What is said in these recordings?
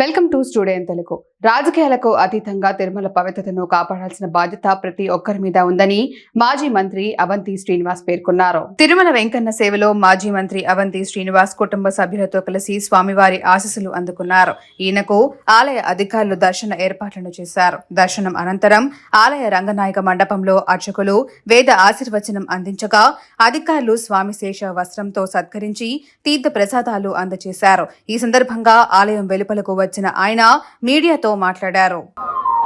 Welcome to studio Telugu. రాజకీయాలకు అతీతంగా తిరుమల పవిత్రతను కాపాడాల్సిన బాధ్యత ప్రతి ఒక్కరి మీద ఉందని మాజీ మంత్రి అవంతి శ్రీనివాస్ పేర్కొన్నారు. తిరుమల వెంకన్న సేవలో మాజీ మంత్రి అవంతి శ్రీనివాస్ కుటుంబ సభ్యులతో కలిసి స్వామివారి ఆశీస్సులు అందుకున్నారు. ఈయనకు ఆలయ అధికారులు దర్శన ఏర్పాట్లను చేశారు. దర్శనం అనంతరం ఆలయ రంగనాయక మండపంలో అర్చకులు వేద ఆశీర్వచనం అందించగా అధికారులు స్వామి శేష వస్త్రంతో సత్కరించి తీర్థ ప్రసాదాలు అందజేశారు. ఈ సందర్భంగా ఆలయం వెలుపలకు వచ్చిన ఆయన మీడియాతో మాట్లాడారు.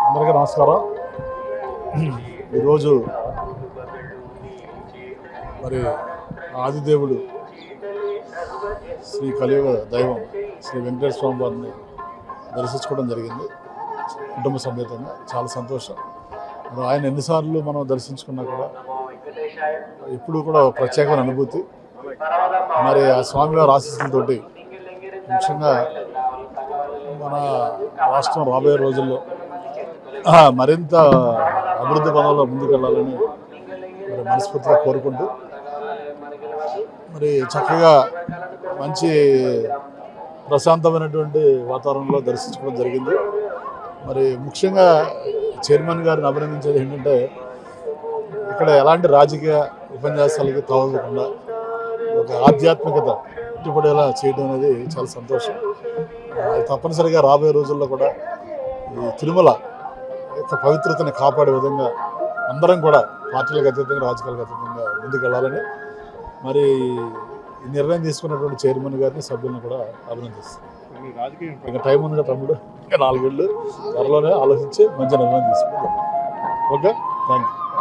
అందరికీ నమస్కారం. ఈరోజు మరి ఆదిదేవుడు శ్రీ కలియుగ దైవం శ్రీ వెంకటేశ్వర స్వామి వారిని దర్శించుకోవడం జరిగింది. కుటుంబ సమేతంగా చాలా సంతోషం. మరి ఆయన ఎన్నిసార్లు మనం దర్శించుకున్నా కూడా ఎప్పుడూ కూడా ప్రత్యేకమైన అనుభూతి. మరి ఆ స్వామివారి ఆశీస్సులతోటి ముఖ్యంగా మన రాష్ట్రం రాబోయే రోజుల్లో మరింత అభివృద్ధి పదంలో ముందుకెళ్ళాలని మరి మనస్ఫూర్తిగా కోరుకుంటూ మరి చక్కగా మంచి ప్రశాంతమైనటువంటి వాతావరణంలో దర్శించుకోవడం జరిగింది. మరి ముఖ్యంగా చైర్మన్ గారిని అభినందించేది ఏంటంటే ఇక్కడ ఎలాంటి రాజకీయ ఉపన్యాసాలకి తావకుండా ఒక ఆధ్యాత్మికత ఇటుపడేలా చేయడం అనేది చాలా సంతోషం. తప్పనిసరిగా రాబోయే రోజుల్లో కూడా ఈ తిరుమల యొక్క పవిత్రతని కాపాడే విధంగా అందరం కూడా పార్టీలకు అతీతంగా రాజకీయాలకు అతీతంగా ముందుకు వెళ్ళాలని మరి ఈ నిర్ణయం తీసుకున్నటువంటి చైర్మన్ గారిని సభ్యులను కూడా అభినందిస్తాను ఇంకా టైం ఉంది తమ్ముడు? ఇంకా నాలుగేళ్ళు త్వరలోనే ఆలోచించి మంచి నిర్ణయం తీసుకుంటాం ఓకే? Thank you